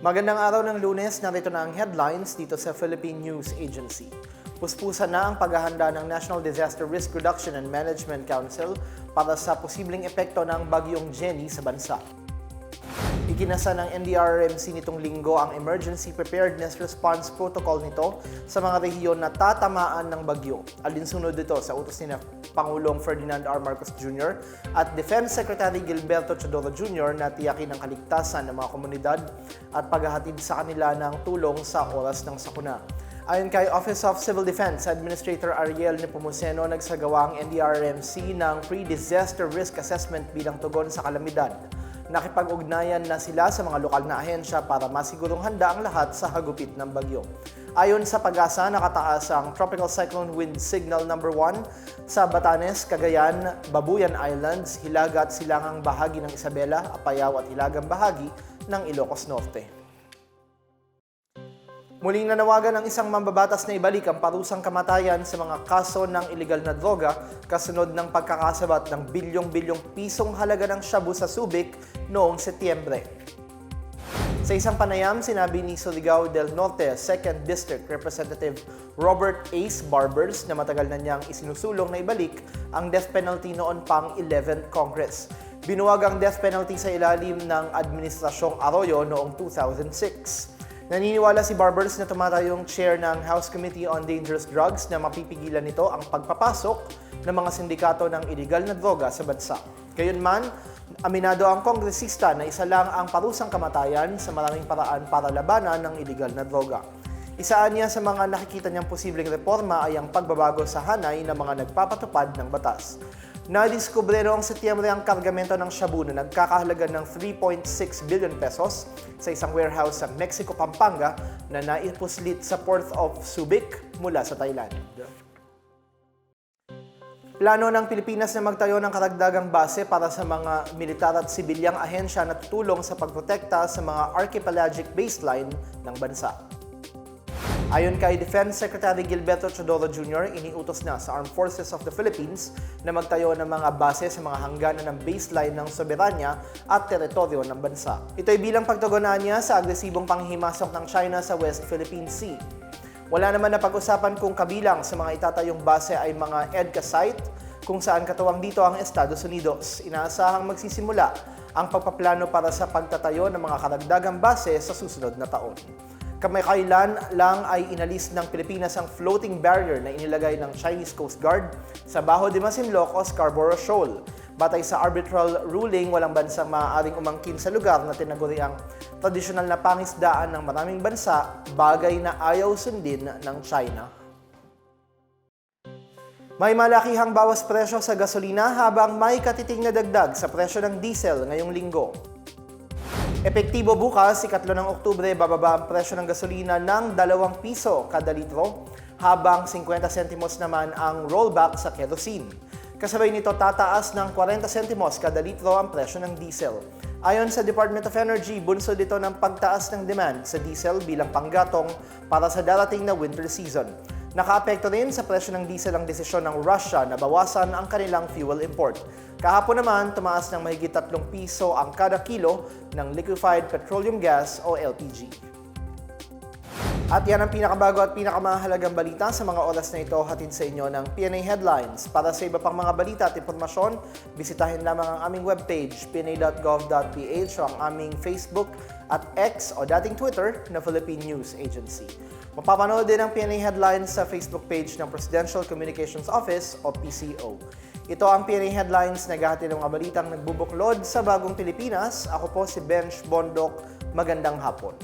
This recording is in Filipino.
Magandang araw ng lunes, narito na ang headlines dito sa Philippine News Agency. Puspusan na ang paghahanda ng National Disaster Risk Reduction and Management Council para sa posibleng epekto ng bagyong Jenny sa bansa. Ikinasa ng NDRRMC nitong linggo ang Emergency Preparedness Response Protocol nito sa mga rehiyon na tatamaan ng bagyo. Alinsunod dito sa utos ni Pangulong Ferdinand R. Marcos Jr. at Defense Secretary Gilberto Chodoro Jr. na tiyakin ang kaligtasan ng mga komunidad at paghahatid sa kanila ng tulong sa oras ng sakuna. Ayon kay Office of Civil Defense Administrator Ariel Nepomuceno, nagsagawa ang NDRRMC ng Pre-Disaster Risk Assessment bilang tugon sa kalamidad. Nakipag-ugnayan na sila sa mga lokal na ahensya para masigurong handa ang lahat sa hagupit ng bagyo. Ayon sa pag-asa, nakataas ang Tropical Cyclone Wind Signal number 1 sa Batanes, Cagayan, Babuyan Islands, Hilaga at Silangang bahagi ng Isabela, Apayao at Hilagang bahagi ng Ilocos Norte. Muling nanawagan ng isang mambabatas na ibalik ang parusang kamatayan sa mga kaso ng ilegal na droga kasunod ng pagkakasabat ng bilyong-bilyong pisong halaga ng shabu sa Subic noong Setyembre. Sa isang panayam, sinabi ni Surigao del Norte 2nd District Representative Robert Ace Barbers na matagal na niyang isinusulong na ibalik ang death penalty noon pang 11th Congress. Binuwag ang death penalty sa ilalim ng Administrasyong Arroyo noong 2006. Naniniwala si Barbers na tumatayong chair ng House Committee on Dangerous Drugs na mapipigilan nito ang pagpapasok ng mga sindikato ng iligal na droga sa bansa. Gayunman, aminado ang kongresista na isa lang ang parusang kamatayan sa maraming paraan para labanan ng iligal na droga. Isaan niya sa mga nakikita niyang posibleng reforma ay ang pagbabago sa hanay ng mga nagpapatupad ng batas. Nadiskubre noong Setyembre ang kargamento ng shabu na nagkakahalaga ng 3.6 billion pesos sa isang warehouse sa Mexico, Pampanga na naipuslit sa Port of Subic mula sa Thailand. Plano ng Pilipinas na magtayo ng karagdagang base para sa mga militar at sibilyang ahensya na tutulong sa pagprotekta sa mga archipelagic baseline ng bansa. Ayon kay Defense Secretary Gilberto Chodoro Jr., iniutos na sa Armed Forces of the Philippines na magtayo ng mga base sa mga hangganan ng baseline ng soberanya at teritoryo ng bansa. Ito ay bilang pagtugunan niya sa agresibong panghimasok ng China sa West Philippine Sea. Wala naman na pag-usapan kung kabilang sa mga itatayong base ay mga EDCA site kung saan katuwang dito ang Estados Unidos. Inaasahang magsisimula ang pagpaplano para sa pagtatayo ng mga karagdagang base sa susunod na taon. Kamakailan lang ay inalis ng Pilipinas ang floating barrier na inilagay ng Chinese Coast Guard sa Bajo de Masinloc o Scarborough Shoal. Batay sa arbitral ruling, walang bansang maaaring umangkin sa lugar na tinaguri ang tradisyonal na pangisdaan ng maraming bansa, bagay na ayaw sundin ng China. May malakihang bawas presyo sa gasolina habang may katiting na dagdag sa presyo ng diesel ngayong linggo. Epektibo bukas, ikatlo ng Oktubre, bababa ang presyo ng gasolina ng 2 piso kada litro, habang 50 sentimos naman ang rollback sa kerosene. Kasabay nito, tataas ng 40 sentimos kada litro ang presyo ng diesel. Ayon sa Department of Energy, bunsod ito ng pagtaas ng demand sa diesel bilang panggatong para sa darating na winter season. Nakaapekto rin sa presyo ng diesel ang desisyon ng Russia na bawasan ang kanilang fuel import. Kahapon naman, tumaas ng mahigit 3 piso ang kada kilo ng liquefied petroleum gas o LPG. At yan ang pinakabago at pinakamahalagang balita sa mga oras na ito hatid sa inyo ng PNA Headlines. Para sa iba pang mga balita at impormasyon, bisitahin lamang ang aming webpage, pna.gov.ph o ang aming Facebook at X o dating Twitter na Philippine News Agency. Mapapanood din ang PNA Headlines sa Facebook page ng Presidential Communications Office o PCO. Ito ang PNA Headlines na gahati ng mga balitang nagbubuklod sa bagong Pilipinas. Ako po si Bench Bondok. Magandang hapon.